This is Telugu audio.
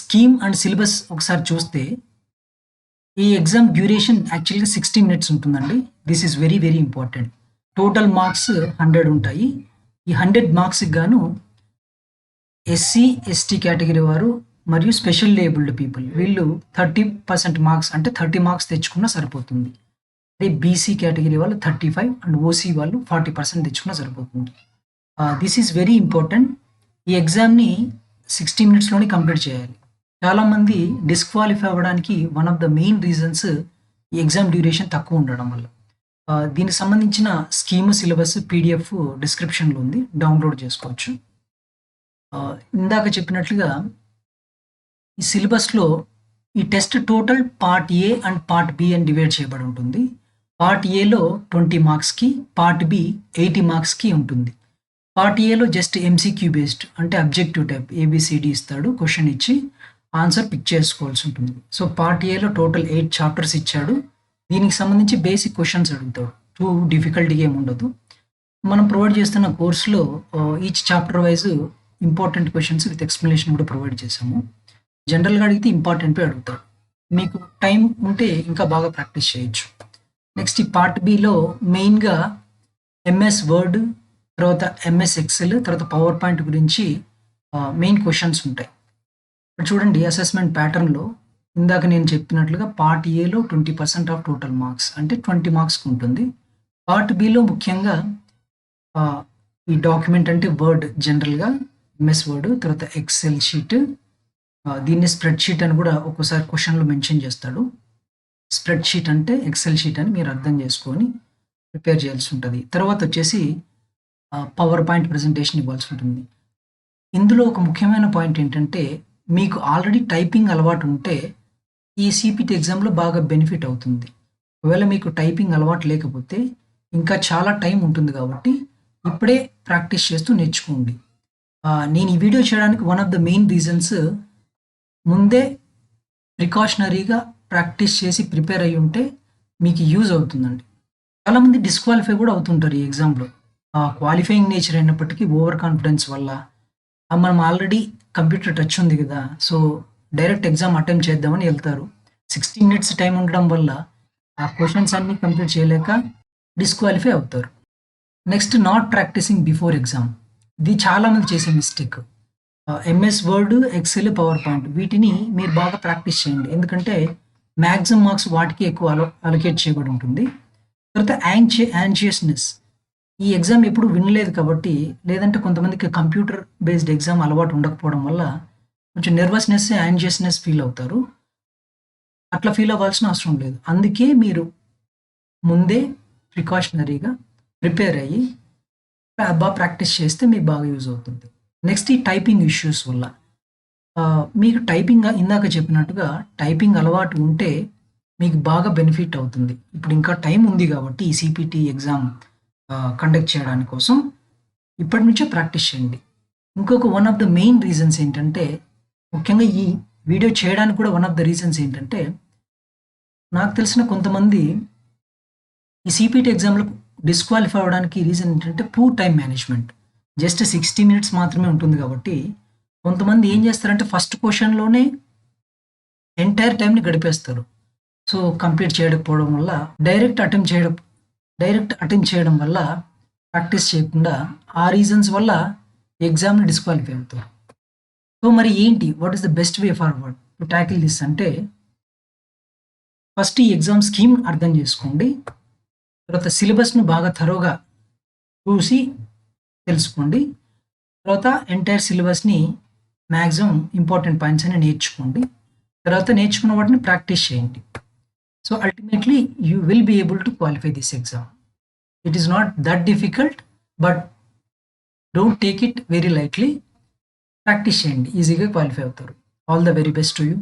స్కీమ్ అండ్ సిలబస్ ఒకసారి చూస్తే ఈ ఎగ్జామ్ డ్యూరేషన్ యాక్చువల్గా సిక్స్టీ మినిట్స్ ఉంటుందండి. This is very very important total marks hundred ఉంటాయి. ఈ హండ్రెడ్ మార్క్స్కి గాను ఎస్సీ ఎస్టీ కేటగిరీ వారు మరియు స్పెషల్ లేబుల్డ్ పీపుల్ వీళ్ళు థర్టీ పర్సెంట్ మార్క్స్ అంటే థర్టీ మార్క్స్ తెచ్చుకున్నా సరిపోతుంది. అదే బీసీ కేటగిరీ వాళ్ళు థర్టీ ఫైవ్ అండ్ ఓసీ వాళ్ళు ఫార్టీ పర్సెంట్ తెచ్చుకున్నా సరిపోతుంది. దిస్ ఈజ్ వెరీ ఇంపార్టెంట్ ఈ ఎగ్జామ్ని సిక్స్టీ మినిట్స్లోనే కంప్లీట్ చేయాలి. చాలామంది డిస్క్వాలిఫై అవ్వడానికి one of the main reasons ఈ ఎగ్జామ్ డ్యూరేషన్ తక్కువ ఉండడం వల్ల. దీనికి సంబంధించిన స్కీమ్ సిలబస్ పీడిఎఫ్ డిస్క్రిప్షన్లో ఉంది. డౌన్లోడ్ చేసుకోవచ్చు. ఇందాక చెప్పినట్లుగా ఈ సిలబస్లో ఈ test total part A and part B అని డివైడ్ చేయబడి ఉంటుంది. పార్ట్ ఏలో ట్వంటీ మార్క్స్కి పార్ట్ బి ఎయిటీ మార్క్స్కి ఉంటుంది. పార్ట్ ఏలో జస్ట్ ఎంసీక్యూ బేస్డ్ అంటే అబ్జెక్టివ్ టైప్ ఏబిసిడి ఇస్తాడు క్వశ్చన్ ఇచ్చి ఆన్సర్ పిక్ చేసుకోవాల్సి ఉంటుంది. సో పార్ట్ ఏలో టోటల్ ఎయిట్ చాప్టర్స్ ఇచ్చాడు. దీనికి సంబంధించి బేసిక్ క్వశ్చన్స్ అడుగుతాడు. టూ డిఫికల్టీ ఏమి ఉండదు. మనం ప్రొవైడ్ చేస్తున్న కోర్సులో each chapter wise important questions with explanation కూడా ప్రొవైడ్ చేసాము జనరల్గా అడిగితే ఇంపార్టెంట్ అడుగుతాడు. మీకు టైం ఉంటే ఇంకా బాగా ప్రాక్టీస్ చేయొచ్చు. నెక్స్ట్ ఈ పార్ట్ బిలో మెయిన్గా ఎంఎస్ వర్డ్ తర్వాత ఎంఎస్ ఎక్సెల్ తర్వాత పవర్ పాయింట్ గురించి మెయిన్ క్వశ్చన్స్ ఉంటాయి. ఇప్పుడు చూడండి అసెస్మెంట్ ప్యాటర్న్లో ఇందాక నేను చెప్పినట్లుగా పార్ట్ ఏలో twenty percent of total marks అంటే ట్వంటీ మార్క్స్కి ఉంటుంది. పార్ట్ బిలో ముఖ్యంగా ఈ డాక్యుమెంట్ అంటే వర్డ్ జనరల్గా ఎంఎస్ వర్డ్ తర్వాత ఎక్సెల్ షీట్ దీన్ని స్ప్రెడ్ షీట్ అని కూడా ఒక్కోసారి క్వశ్చన్లో మెన్షన్ చేస్తాడు. స్ప్రెడ్ షీట్ అంటే ఎక్సెల్ షీట్ అని మీరు అర్థం చేసుకొని ప్రిపేర్ చేయాల్సి ఉంటుంది. తర్వాత వచ్చేసి పవర్ పాయింట్ ప్రజెంటేషన్ ఇవ్వాల్సి ఉంటుంది. ఇందులో ఒక ముఖ్యమైన పాయింట్ ఏంటంటే మీకు ఆల్రెడీ టైపింగ్ అలవాటు ఉంటే ఈ సిపిటి ఎగ్జామ్లో బాగా బెనిఫిట్ అవుతుంది. ఒకవేళ మీకు టైపింగ్ అలవాటు లేకపోతే ఇంకా చాలా టైం ఉంటుంది కాబట్టి ఇప్పుడే ప్రాక్టీస్ చేస్తూ నేర్చుకోండి. నేను ఈ వీడియో చేయడానికి one of the main reasons ముందే ప్రికాషనరీగా ప్రాక్టీస్ చేసి ప్రిపేర్ అయ్యి ఉంటే మీకు యూజ్ అవుతుందండి. చాలామంది డిస్క్వాలిఫై కూడా అవుతుంటారు ఈ ఎగ్జామ్లో క్వాలిఫైయింగ్ నేచర్ అయినప్పటికీ ఓవర్ కాన్ఫిడెన్స్ వల్ల మనం ఆల్రెడీ కంప్యూటర్ టచ్ ఉంది కదా సో డైరెక్ట్ ఎగ్జామ్ అటెంప్ట్ చేద్దామని వెళ్తారు. సిక్స్టీ మినిట్స్ టైం ఉండడం వల్ల ఆ క్వశ్చన్స్ అన్ని కంప్లీట్ చేయలేక డిస్క్వాలిఫై అవుతారు. Next not practicing before exam ఇది చాలామంది చేసే mistake MS Word Excel PowerPoint వీటిని మీరు బాగా ప్రాక్టీస్ చేయండి. ఎందుకంటే మ్యాక్సిమం మార్క్స్ వాటికి ఎక్కువ అలో అలొకేట్ చేయబడి ఉంటుంది. తర్వాత యాంగ్షి యాంగ్షియస్నెస్ ఈ ఎగ్జామ్ ఎప్పుడు వినలేదు కాబట్టి లేదంటే కొంతమందికి కంప్యూటర్ బేస్డ్ ఎగ్జామ్ అలవాటు ఉండకపోవడం వల్ల కొంచెం నెర్వస్నెస్ యాంజియస్నెస్ ఫీల్ అవుతారు. అట్లా ఫీల్ అవ్వాల్సిన అవసరం లేదు. అందుకే మీరు ముందే ప్రికాషనరీగా ప్రిపేర్ అయ్యి బాగా ప్రాక్టీస్ చేస్తే మీకు బాగా యూజ్ అవుతుంది. నెక్స్ట్ ఈ టైపింగ్ ఇష్యూస్ వల్ల. మీకు టైపింగ్ ఇందాక చెప్పినట్టుగా టైపింగ్ అలవాటు ఉంటే మీకు బాగా బెనిఫిట్ అవుతుంది. ఇప్పుడు ఇంకా టైం ఉంది కాబట్టి ఈ సిపిటి ఎగ్జామ్ కండక్ట్ చేయడానికి కోసం ఇప్పటి నుంచే ప్రాక్టీస్ చేయండి. ఇంకొక one of the main reasons ఏంటంటే ముఖ్యంగా ఈ వీడియో చేయడానికి కూడా వన్ ఆఫ్ ద రీజన్స్ ఏంటంటే నాకు తెలిసిన కొంతమంది ఈ సిపిటి ఎగ్జామ్లో డిస్క్వాలిఫై అవ్వడానికి రీజన్ ఏంటంటే poor time management just sixty minutes మాత్రమే ఉంటుంది కాబట్టి కొంతమంది ఏం చేస్తారంటే ఫస్ట్ క్వశ్చన్లోనే ఎంటైర్ టైంని గడిపేస్తారు. సో కంప్లీట్ చేయకపోవడం వల్ల డైరెక్ట్ అటెంప్ట్ చేయడం డైరెక్ట్ అటెంప్ట్ చేయడం వల్ల ప్రాక్టీస్ చేయకుండా ఆ రీజన్స్ వల్ల ఎగ్జామ్ని డిస్క్వాలిఫై అవుతారు సో మరి ఏంటి? What is the best way forward to tackle this అంటే ఫస్ట్ ఈ ఎగ్జామ్ స్కీమ్ అర్థం చేసుకోండి. తర్వాత సిలబస్ను బాగా థరోగా చూసి తెలుసుకోండి. తర్వాత ఎంటైర్ సిలబస్ని మ్యాక్సిమం ఇంపార్టెంట్ పాయింట్స్ అని నేర్చుకోండి. తర్వాత నేర్చుకున్న వాటిని ప్రాక్టీస్ చేయండి. so ultimately you will be able to qualify this exam it is not that difficult but don't take it very lightly practice చేయండి ఈజీగా క్వాలిఫై అవుతారు all the very best to you